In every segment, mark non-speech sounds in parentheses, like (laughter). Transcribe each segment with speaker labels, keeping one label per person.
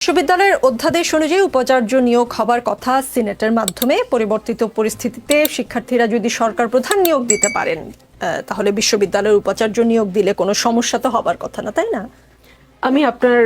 Speaker 1: বিশ্ববিদ্যালয়ের অধ্যাদেশ অনুযায়ী উপাচার্য নিয়োগ হবার কথা সিনেটের মাধ্যমে। পরিবর্তিত পরিস্থিতিতে শিক্ষার্থীরা যদি সরকার প্রধান নিয়োগ দিতে পারেন তাহলে বিশ্ববিদ্যালয়ের উপাচার্য নিয়োগ দিলে কোনো সমস্যা তো হবার কথা না, তাই না?
Speaker 2: আমি আপনার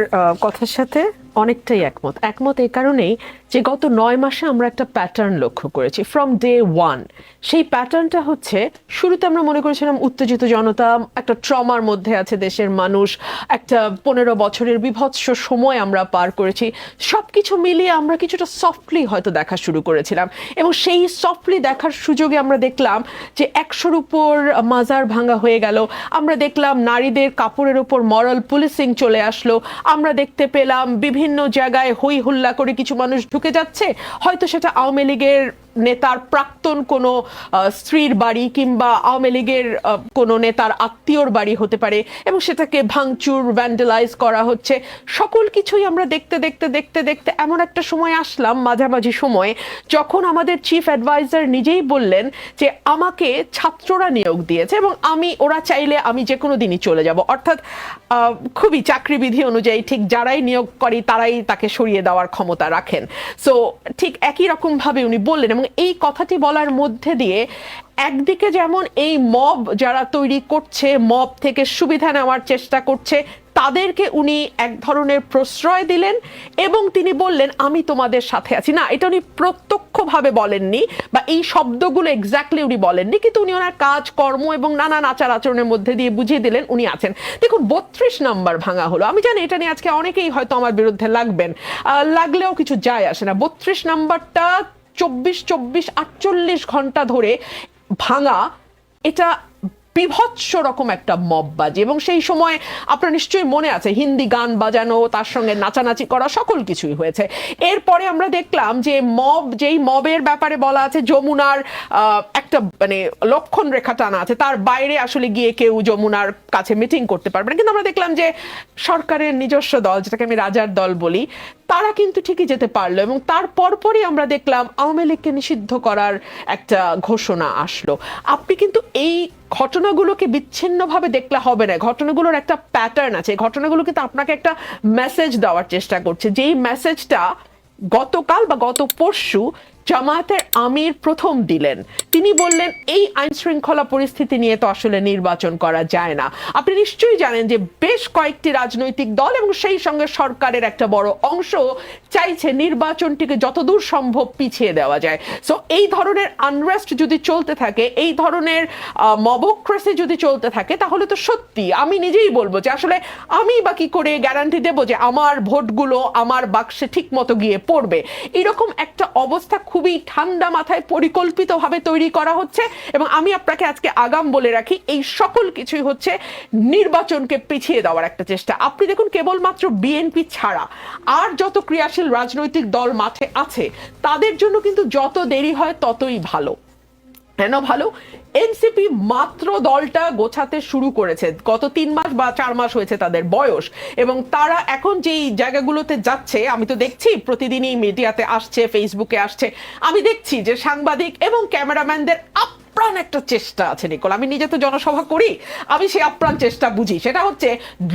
Speaker 2: কথার সাথে অনেকটাই একমত। একমত এই কারণেই যে গত নয় মাসে আমরা একটা প্যাটার্ন লক্ষ্য করেছি। ফ্রম ডে ওয়ান সেই প্যাটার্নটা হচ্ছে, শুরুতে আমরা মনে করেছিলাম উত্তেজিত জনতা, একটা ট্রমার মধ্যে আছে দেশের মানুষ, একটা পনেরো বছরের বিভৎস সময় আমরা পার করেছি। সব কিছু মিলিয়ে আমরা কিছুটা সফটলি হয়তো দেখা শুরু করেছিলাম। এবং সেই সফটলি দেখার সুযোগে আমরা দেখলাম যে একশোর উপর মাজার ভাঙা হয়ে গেল। আমরা দেখলাম নারীদের কাপড়ের উপর মরাল পুলিশিং চলে আসলো। আমরা দেখতে পেলাম বিভিন্ন জায়গায় হই হুল্লা করে কিছু মানুষ ঢুকে যাচ্ছে। হয়তো সেটা আওয়ামী লীগের নেতার প্রাক্তন কোনো স্ত্রীর বাড়ি কিংবা আওয়ামী লীগের কোনো নেতার আত্মীয়র বাড়ি হতে পারে এবং সেটাকে ভাঙচুর ভ্যান্ডেলাইজ করা হচ্ছে। সকল কিছুই আমরা দেখতে দেখতে দেখতে দেখতে এমন একটা সময় আসলাম, মাঝামাঝি সময়ে, যখন আমাদের চিফ অ্যাডভাইজার নিজেই বললেন যে আমাকে ছাত্ররা নিয়োগ দিয়েছে এবং আমি, ওরা চাইলে আমি যে কোনো দিনই চলে যাব। অর্থাৎ খুবই চাকরিবিধি অনুযায়ী ঠিক যারাই নিয়োগ করে তারাই তাকে সরিয়ে দেওয়ার ক্ষমতা রাখেন। সো ঠিক একই রকম ভাবে উনি বললেন এবং এই কথাটি বলার মধ্যে দিয়ে একদিকে যেমন এই মব যারা তৈরি করছে মব থেকে সুবিধা নেওয়ার চেষ্টা করছে তাদেরকে উনি এক ধরনের প্রশ্রয় দিলেন এবং তিনি বললেন, আমি তোমাদের সাথে আছি। না, এটা উনি প্রত্যক্ষভাবে বলেননি বা এই শব্দগুলো এক্স্যাক্টলি উনি বলেননি, কিন্তু উনি ওনার কাজ, কর্ম এবং নানান আচার আচরণের মধ্যে দিয়ে বুঝিয়ে দিলেন উনি আছেন। দেখুন, বত্রিশ নাম্বার ভাঙা হলো। আমি জানি এটা নিয়ে আজকে অনেকেই হয়তো আমার বিরুদ্ধে লাগবেন লাগলেও কিছু যায় আসে না। বত্রিশ নাম্বারটা চব্বিশ চব্বিশ, আটচল্লিশ ঘণ্টা ধরে ভাঙা, এটা বিভৎস রকম একটা মববাজি এবং সেই সময় আপনার নিশ্চয়ই মনে আছে, হিন্দি গান বাজানো, তার সঙ্গে নাচানাচি করা, সকল কিছুই হয়েছে। এরপরে আমরা দেখলাম যে মব যেই মবের ব্যাপারে বলা আছে, যমুনার একটা মানে লক্ষণ রেখা টানা আছে, তার বাইরে আসলে গিয়ে কেউ যমুনার কাছে মিটিং করতে পারবে না। কিন্তু আমরা দেখলাম যে সরকারের নিজস্ব দল, যেটাকে আমি রাজার দল বলি তারা কিন্তু ঠিকই যেতে পারল এবং তার পরপরই আমরা দেখলাম আওয়ামী লীগকে নিষিদ্ধ করার একটা ঘোষণা আসলো। আপনি কিন্তু এই ঘটনাগুলোকে বিচ্ছিন্নভাবে দেখলে হবে না। ঘটনাগুলোর একটা প্যাটার্ন আছে। ঘটনাগুলো কিন্তু আপনাকে একটা মেসেজ দেওয়ার চেষ্টা করছে যেই মেসেজটা গতকাল বা গত পরশু জামায়াতের আমির প্রথম দিলেন। তিনি বললেন, এই আইন শৃঙ্খলা পরিস্থিতি নিয়ে তো আসলে নির্বাচন করা যায় না। আপনি নিশ্চয়ই জানেন যে বেশ কয়েকটি রাজনৈতিক দল এবং সেই সঙ্গে সরকারের একটা বড় অংশ চাইছে নির্বাচনটিকে যতদূর সম্ভব পিছিয়ে দেওয়া যায়। সো এই ধরনের আনরেস্ট যদি চলতে থাকে, এই ধরনের মবক্রেসি যদি চলতে থাকে, তাহলে তো সত্যি, আমি নিজেই বলব যে আসলে আমি বা কি করে গ্যারান্টি দেবো যে আমার ভোটগুলো, আমার বাক্সে ঠিক মতো গিয়ে পড়বে। এরকম একটা অবস্থা খুবই ঠান্ডা মাথায় পরিকল্পিতভাবে তৈরি করা হচ্ছে এবং আমি আপনাকে আজকে আগাম বলে রাখি, এই সকল কিছুই হচ্ছে নির্বাচনকে পিছিয়ে দেওয়ার একটা চেষ্টা। আপনি দেখুন, কেবলমাত্র বিএনপি ছাড়া আর যত ক্রিয়াশীল রাজনৈতিক দল মাঠে আছে, তাদের জন্য কিন্তু যত দেরি হয় ততই ভালো। কেন ভালো। এনসিপি মাত্র দলটা গোছাতে শুরু করেছে। গত তিন মাস বা চার মাস হয়েছে তাদের বয়স। এবং তারা এখন যেই জায়গাগুলোতে যাচ্ছে, আমি তো দেখছি, প্রতিদিনই মিডিয়াতে আসছে ফেসবুকে আসছে। আমি দেখছি যে সাংবাদিক এবং ক্যামেরাম্যানদের আপ্রাণ একটা চেষ্টা আছে, নিকল। আমি নিজে তো জনসভা করি, আমি সেই আপ্রাণ চেষ্টা বুঝি। সেটা হচ্ছে,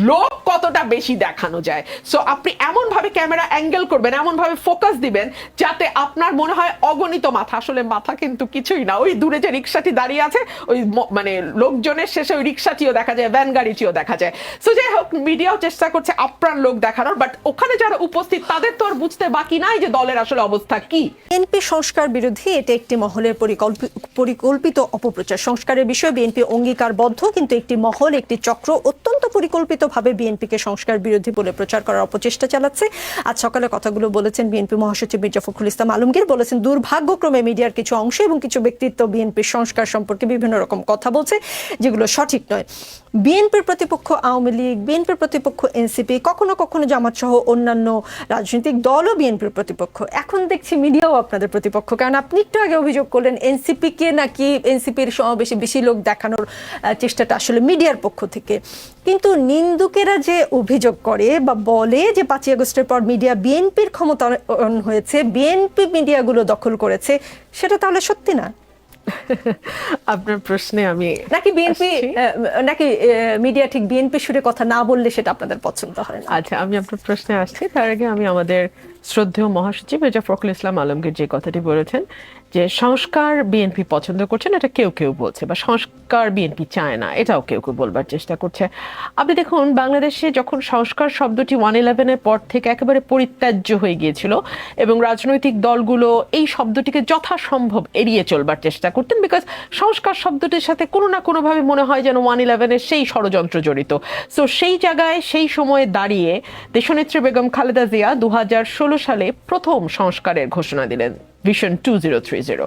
Speaker 2: লোক কতটা বেশি দেখানো যায়। সো আপনি এমন ভাবে ক্যামেরা অ্যাঙ্গেল করবেন এমন ভাবে ফোকাস দিবেন, যাতে আপনার মনে হয় অগণিত মাথা। আসলে মাথা কিন্তু কিছুই না। ওই দূরে যে রিক্সাটি দাঁড়িয়ে আছে, ওই মানে লোকজনের শেষে ওই রিক্সাটিও দেখা যায়, ভ্যান গাড়িটিও দেখা যায়। সো যাই হোক, মিডিয়াও চেষ্টা করছে আপ্রাণ লোক দেখানোর বাট ওখানে যারা উপস্থিত, তাদের তো আর বুঝতে বাকি নাই যে দলের আসলে অবস্থা কি।
Speaker 1: বিএনপি সংস্কার বিরোধী, এটা একটি মহলের পরিকল্পিত অপপ্রচার সংস্কারের বিষয়ে বিএনপি অঙ্গীকারবদ্ধ, কিন্তু একটি মহল, একটি চক্র অত্যন্ত পরিকল্পিতভাবে বিএনপিকে সংস্কার বিরোধী বলে প্রচার করার অপচেষ্টা চালাচ্ছে। আজ সকালে কথাগুলো বলেছেন বিএনপি মহাসচিব মির্জা ফখরুল ইসলাম আলমগীর। বলেছেন, দুর্ভাগ্যক্রমে মিডিয়ার কিছু অংশ এবং কিছু ব্যক্তিত্ব বিএনপির সংস্কার সম্পর্কে বিভিন্ন রকম কথা বলছে, যেগুলো সঠিক নয়। বিএনপির প্রতিপক্ষ আওয়ামী লীগ, বিএনপির প্রতিপক্ষ এনসিপি, কখনো কখনো জামাত সহ অন্যান্য রাজনৈতিক দলও বিএনপির প্রতিপক্ষ। এখন দেখছি মিডিয়াও আপনাদের প্রতিপক্ষ। কারণ আপনি একটু আগে অভিযোগ করলেন, এনসিপি কে নাকি এনসিপির সমাবেশে বেশি লোক দেখানোর চেষ্টাটা আসলে মিডিয়ার পক্ষ থেকে। কিন্তু নিন্দুকেরা যে অভিযোগ করে বা বলে যে পাঁচই আগস্টের পর মিডিয়া বিএনপির ক্ষমতা হয়েছে বিএনপি মিডিয়াগুলো দখল করেছে সেটা তাহলে সত্যি না? (laughs)
Speaker 2: আপনার প্রশ্নে আমি
Speaker 1: নাকি বিএনপি। নাকি মিডিয়া ঠিক বিএনপি সুরে কথা না বললে সেটা আপনাদের পছন্দ হয় না?
Speaker 2: আচ্ছা আমি আপনার প্রশ্নে আসছি। তার আগে আমি আমাদের শ্রদ্ধেয় মহাসচিব মির্জা ফখরুল ইসলাম আলমগীর যে কথাটি বলেছেন যে সংস্কার বিএনপি পছন্দ করছেন, এটা কেউ কেউ বলছে, বা সংস্কার বিএনপি চায় না, এটাও কেউ কেউ বলবার চেষ্টা করছে। আপনি দেখুন, বাংলাদেশে যখন সংস্কার শব্দটি ওয়ান ইলেভেনের পর থেকে একেবারে পরিত্যাজ্য হয়ে গিয়েছিল এবং রাজনৈতিক দলগুলো এই শব্দটিকে যথাসম্ভব এড়িয়ে চলবার চেষ্টা করতেন বিকজ সংস্কার শব্দটির সাথে কোনো না কোনোভাবে মনে হয় যেন ওয়ান ইলেভেনের সেই ষড়যন্ত্র জড়িত। সো সেই জায়গায়, সেই সময়ে দাঁড়িয়ে দেশনেত্রী বেগম খালেদা জিয়া দু হাজার ষোলো সালে প্রথম সংস্কারের ঘোষণা দিলেন vision two zero three zero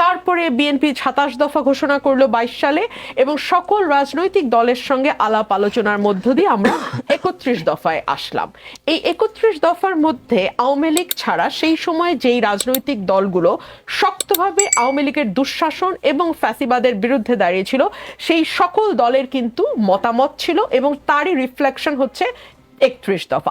Speaker 2: তারপরে বিএনপি সাতাশ দফা ঘোষণা করল বাইশ সালে এবং সকল রাজনৈতিক দলের সঙ্গে আলাপ আলোচনার মধ্য দিয়ে আমরা একত্রিশ দফায় আসলাম। এই একত্রিশ দফার মধ্যে আওয়ামী লীগ ছাড়া সেই সময় যেই রাজনৈতিক দলগুলো শক্তভাবে আওয়ামী লীগের দুঃশাসন এবং ফ্যাসিবাদের বিরুদ্ধে দাঁড়িয়েছিল সেই সকল দলের কিন্তু মতামত ছিল এবং তারই রিফ্লেকশন হচ্ছে একত্রিশ দফা।